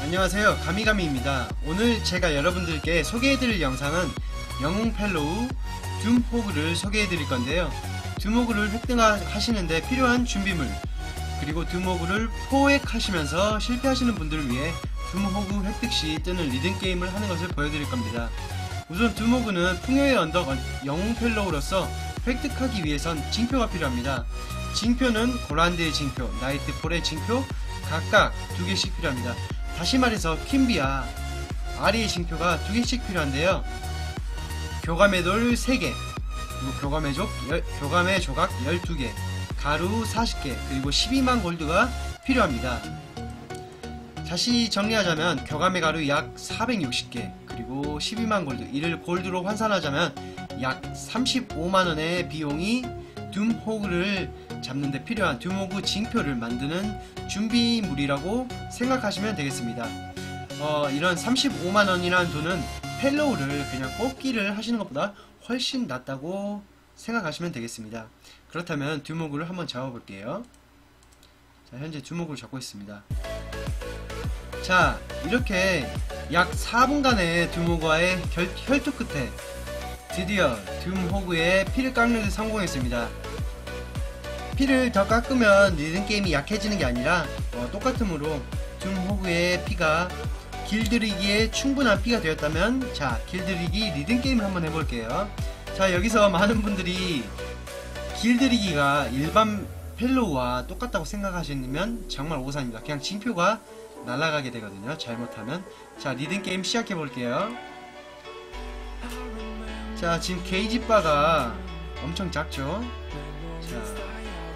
안녕하세요. 가미가미입니다. 오늘 제가 여러분들께 소개해드릴 영상은 영웅 펠로우 둠호그를 소개해드릴 건데요. 둠호그를 획득하시는데 필요한 준비물 그리고 둠호그를 포획하시면서 실패하시는 분들을 위해 둠호그 획득 시 뜨는 리듬게임을 하는 것을 보여드릴 겁니다. 우선 둠호그는 풍요의 언덕 영웅 펠로우로서 획득하기 위해선 징표가 필요합니다. 징표는 고란드의 징표, 나이트폴의 징표 각각 두 개씩 필요합니다. 다시 말해서 퀸비와 아리의 징표가 두 개씩 필요한데요. 교감의 돌 3개, 그리고 교감의, 조, 열, 교감의 조각 12개, 가루 40개, 그리고 12만 골드가 필요합니다. 다시 정리하자면 교감의 가루 약 460개, 그리고 12만 골드, 이를 골드로 환산하자면 약 35만원의 비용이 둠호그를 잡는 데 필요한 둠호그 징표를 만드는 준비물이라고 생각하시면 되겠습니다. 어, 이런 35만원이라는 돈은 펠로우를 그냥 뽑기를 하시는 것보다 훨씬 낫다고 생각하시면 되겠습니다. 그렇다면 둠호그를 한번 잡아볼게요. 자, 현재 둠호그를 잡고 있습니다. 자, 이렇게 약 4분간의 둠호그와의 결, 혈투 끝에 드디어 둠호그의 피를 깎는 데 성공했습니다. 피를 더 깎으면 리듬게임이 약해지는 게 아니라 어, 똑같으므로 둠호그의 피가 길들이기에 충분한 피가 되었다면 자 길들이기 리듬게임을 한번 해볼게요. 자 여기서 많은 분들이 길들이기가 일반 펠로우와 똑같다고 생각하시면 정말 오산입니다. 그냥 징표가 날아가게 되거든요 잘못하면. 자 리듬게임 시작해 볼게요. 자 지금 게이지 바가 엄청 작죠? 자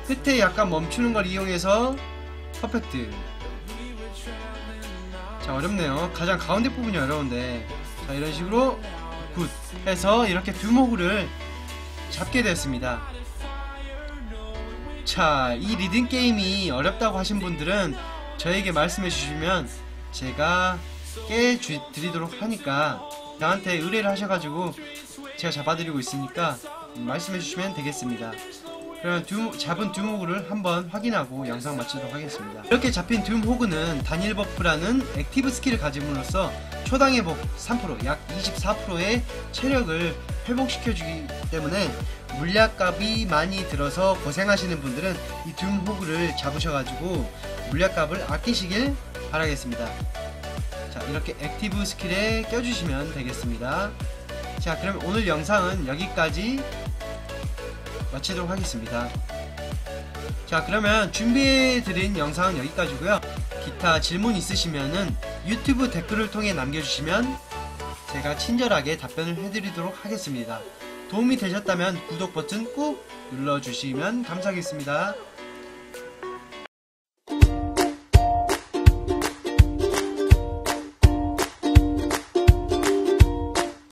끝에 약간 멈추는 걸 이용해서 퍼펙트. 자 어렵네요. 가장 가운데 부분이 어려운데. 자 이런 식으로 굿 해서 이렇게 두모구를 잡게 됐습니다. 자 이 리듬 게임이 어렵다고 하신 분들은 저에게 말씀해 주시면 제가 깨드리도록 하니까 나한테 의뢰를 하셔가지고 제가 잡아드리고 있으니까 말씀해 주시면 되겠습니다 그러면 둠, 잡은 둠호그를 한번 확인하고 영상 마치도록 하겠습니다. 이렇게 잡힌 둠호그는 단일 버프라는 액티브 스킬을 가짐으로써 초당 회복 3%, 약 24%의 체력을 회복시켜주기 때문에 물약값이 많이 들어서 고생하시는 분들은 이 둠호그를 잡으셔가지고 물약값을 아끼시길 바라겠습니다. 자 이렇게 액티브 스킬에 껴주시면 되겠습니다. 자 그럼 오늘 영상은 여기까지 마치도록 하겠습니다. 자 그러면 준비해드린 영상은 여기까지고요 기타 질문 있으시면은 유튜브 댓글을 통해 남겨주시면 제가 친절하게 답변을 해드리도록 하겠습니다. 도움이 되셨다면 구독 버튼 꾹 눌러주시면 감사하겠습니다.